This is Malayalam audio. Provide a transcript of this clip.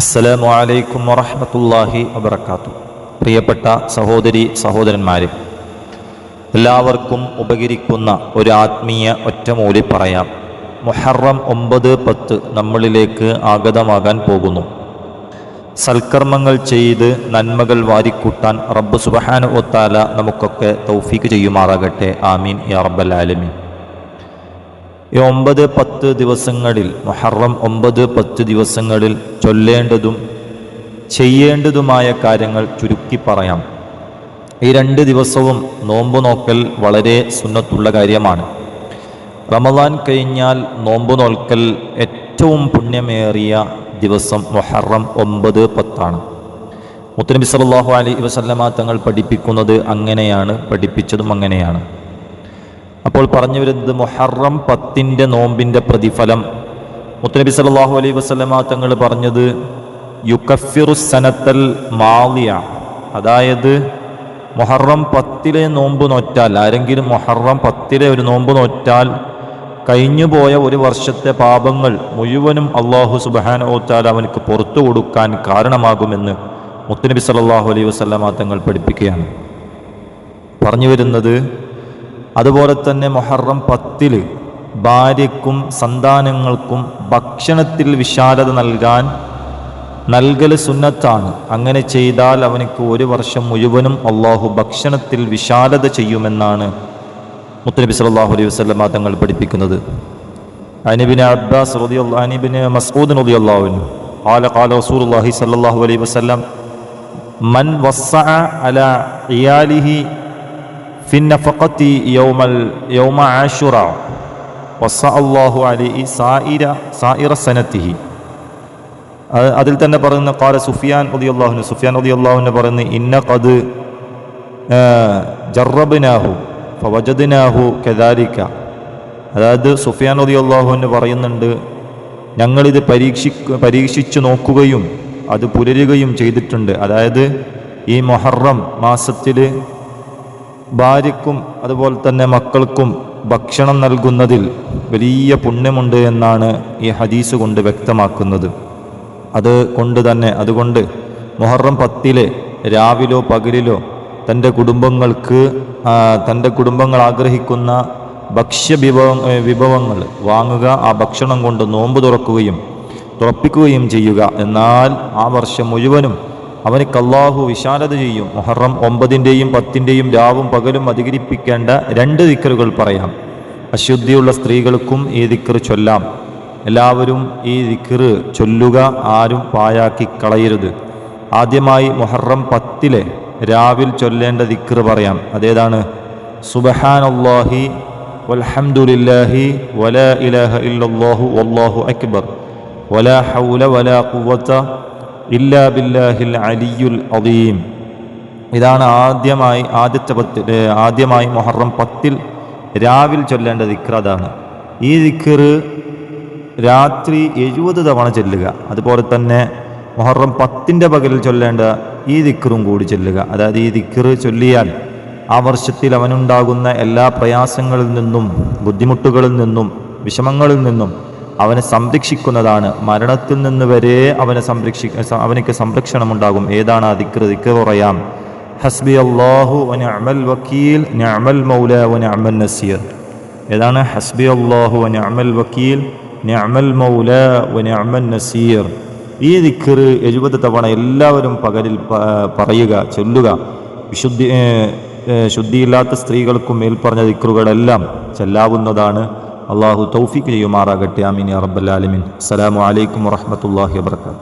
അസ്സലാമു അലൈക്കും വറഹ്മത്തുള്ളാഹി വബർക്കാത്തു പ്രിയപ്പെട്ട സഹോദരി സഹോദരന്മാരെ എല്ലാവർക്കും ഉപകരിക്കുന്ന ഒരു ആത്മീയ ഒറ്റമൂലി പറയാം. മുഹറം ഒമ്പത് പത്ത് നമ്മളിലേക്ക് ആഗതമാകാൻ പോകുന്നു. സൽക്കർമ്മങ്ങൾ ചെയ്ത് നന്മകൾ വാരിക്കൂട്ടാൻ റബ്ബ് സുബഹാനു ഒത്താല നമുക്കൊക്കെ തൗഫീക്ക് ചെയ്യുമാറാകട്ടെ. ആമീൻ. യാ റബ്ബൽ ആലമീൻ. ഈ ഒമ്പത് പത്ത് ദിവസങ്ങളിൽ മുഹറം ഒമ്പത് പത്ത് ദിവസങ്ങളിൽ ചൊല്ലേണ്ടതും ചെയ്യേണ്ടതുമായ കാര്യങ്ങൾ ചുരുക്കി പറയാം. ഈ രണ്ട് ദിവസവും നോമ്പ് നോക്കൽ വളരെ സുന്നത്തുള്ള കാര്യമാണ്. റമദാൻ കഴിഞ്ഞാൽ നോമ്പ് നോൽക്കൽ ഏറ്റവും പുണ്യമേറിയ ദിവസം മുഹറം ഒമ്പത് പത്താണ്. മുത്തനബി സല്ലല്ലാഹു അലി വസല്ലമ തങ്ങൾ പഠിപ്പിക്കുന്നത് അങ്ങനെയാണ് പഠിപ്പിച്ചതും അങ്ങനെയാണ്. അപ്പോൾ പറഞ്ഞു വരുന്നത് മുഹറം പത്തിന്റെ നോമ്പിന്റെ പ്രതിഫലം. മുത്തനബി സല്ലല്ലാഹു അലൈഹി വസല്ലമ തങ്ങൾ പറഞ്ഞത് യുക്കഫിറു സനത്തൽ മാലിയ അതായത് മുഹറം പത്തിലെ നോമ്പ് നോറ്റാൽ ആരെങ്കിലും മുഹറം പത്തിലെ ഒരു നോമ്പ് നോറ്റാൽ കഴിഞ്ഞുപോയ ഒരു വർഷത്തെ പാപങ്ങൾ മുഴുവനും അള്ളാഹു സുബാനോത്താൽ അവനക്ക് പുറത്തു കൊടുക്കാൻ കാരണമാകുമെന്ന് മുത്തനബി സല്ലല്ലാഹു അലൈഹി വസല്ലമ തങ്ങൾ പഠിപ്പിക്കുകയാണ്. പറഞ്ഞു വരുന്നത് അതുപോലെ തന്നെ മൊഹറം പത്തിൽ ഭാര്യയ്ക്കും സന്താനങ്ങൾക്കും ഭക്ഷണത്തിൽ വിശാലത നൽകാൻ നൽകൽ സുന്നത്താണ് അങ്ങനെ ചെയ്താൽ അവനക്ക് ഒരു വർഷം മുഴുവനും അള്ളാഹു ഭക്ഷണത്തിൽ വിശാലത ചെയ്യുമെന്നാണ് മുത്തനബി സല്ലല്ലാഹു അലൈഹി വസല്ലമ തങ്ങൾ പഠിപ്പിക്കുന്നത് അനിബിന് അബ്ബാസ് റളിയല്ലാഹു അനിബിന് മസ്ഊദ് റളിയല്ലാഹു അൻഹു قال قال رسول الله صلى الله عليه وسلم من وسع على عياله في النفقة يوم ال... يوم عاشوراء وسع الله عليه سائر سائر سنته അത് അതിൽ തന്നെ പറയുന്ന കാല സുഫിയാൻ ഉദിയല്ലാഹുന് സുഫിയാൻ ഉദിയല്ലാഹുവിനെ പറയുന്ന ഇന്ന കത് ജറബിനാഹു ഫവജദിനാഹു കദാലിക്ക അതായത് സുഫിയാൻ ഉദിയല്ലാഹുവിന് പറയുന്നുണ്ട് ഞങ്ങളിത് പരീക്ഷി പരീക്ഷിച്ചു നോക്കുകയും അത് പുലരുകയും ചെയ്തിട്ടുണ്ട് അതായത് ഈ മൊഹറം മാസത്തിൽ ഭാര്യയ്ക്കും അതുപോലെ തന്നെ മക്കൾക്കും ഭക്ഷണം നൽകുന്നതിൽ വലിയ പുണ്യമുണ്ട് എന്നാണ് ഈ ഹദീസ് കൊണ്ട് വ്യക്തമാക്കുന്നത്. അത് കൊണ്ട് തന്നെ അതുകൊണ്ട് മുഹറം പത്തിലെ രാവിലോ പകലിലോ തന്റെ കുടുംബങ്ങൾക്ക് തന്റെ കുടുംബങ്ങൾ ആഗ്രഹിക്കുന്ന ഭക്ഷ്യ വിഭവ വിഭവങ്ങൾ വാങ്ങുക ആ ഭക്ഷണം കൊണ്ട് നോമ്പ് തുറക്കുകയും തുറപ്പിക്കുകയും ചെയ്യുക. എന്നാൽ ആ വർഷം മുഴുവനും അവനിക്ക് അള്ളാഹു വിശാലത ചെയ്യും. മുഹറം ഒമ്പതിന്റെയും പത്തിന്റെയും രാവും പകലും അധികരിപ്പിക്കേണ്ട രണ്ട് ദിക്കറുകൾ പറയാം. അശുദ്ധിയുള്ള സ്ത്രീകൾക്കും ഈ ദിക്കർ ചൊല്ലാം. എല്ലാവരും ഈ ദിക്കർ ചൊല്ലുക ആരും പായാക്കി കളയരുത്. ആദ്യമായി മുഹറം പത്തിലെ രാവിൽ ചൊല്ലേണ്ട ദിക്കർ പറയാം. അതേതാണ്? സുബഹാനല്ലാഹി വൽഹംദുലില്ലാഹി വല ഇലഹ ഇല്ലാഹു വല്ലാഹു അക്ബർ. വല ഹൗല വല ഖുവത ഇല്ലാ ബില്ലാഹിൽ അലിയുൽ അദീം. ഇതാണ് ആദ്യമായി ആദ്യത്തെ പത്ത് ആദ്യമായി മുഹറം പത്തിൽ രാവിൽ ചൊല്ലേണ്ട ദിക്ർ അതാണ്. ഈ ദിക്ർ രാത്രി എഴുപത് തവണ ചെല്ലുക. അതുപോലെ തന്നെ മുഹറം പത്തിന്റെ പകലിൽ ചൊല്ലേണ്ട ഈ ദിക്റും കൂടി ചെല്ലുക. അതായത് ഈ ദിക്ർ ചൊല്ലിയാൽ ആ വർഷത്തിൽ അവനുണ്ടാകുന്ന എല്ലാ പ്രയാസങ്ങളിൽ നിന്നും ബുദ്ധിമുട്ടുകളിൽ നിന്നും വിഷമങ്ങളിൽ നിന്നും അവനെ സംരക്ഷിക്കുന്നതാണ്. മരണത്തിൽ നിന്ന് വരെ അവനെ സംരക്ഷി അവനക്ക് സംരക്ഷണമുണ്ടാകും. ഏതാണ് ആ പറയാം ഹസ്ബി അള്ളാഹു അമൽ വക്കീൽ അമൽ മൗല അമൽ നസീർ. ഏതാണ്? ഹസ്ബി അള്ളാഹു അമൽ വക്കീൽ അമൽ മൗല അമൽ നസീർ. ഈ ദിക്കർ എഴുപത് തവണ എല്ലാവരും പകലിൽ പറയുക ചൊല്ലുക. വിശുദ്ധി ശുദ്ധിയില്ലാത്ത സ്ത്രീകൾക്കും മേൽപ്പറഞ്ഞ ദിക്കറുകളെല്ലാം ചെല്ലാവുന്നതാണ് അള്ളാഹു തൗഫിക്ക് ചെയ്യുമാറാകട്ടെ. ആമീൻ ആലമീൻ. അസ്സലാമു അലൈക്കും വറഹ്മത്തുള്ളാഹി വബറകാതുഹു.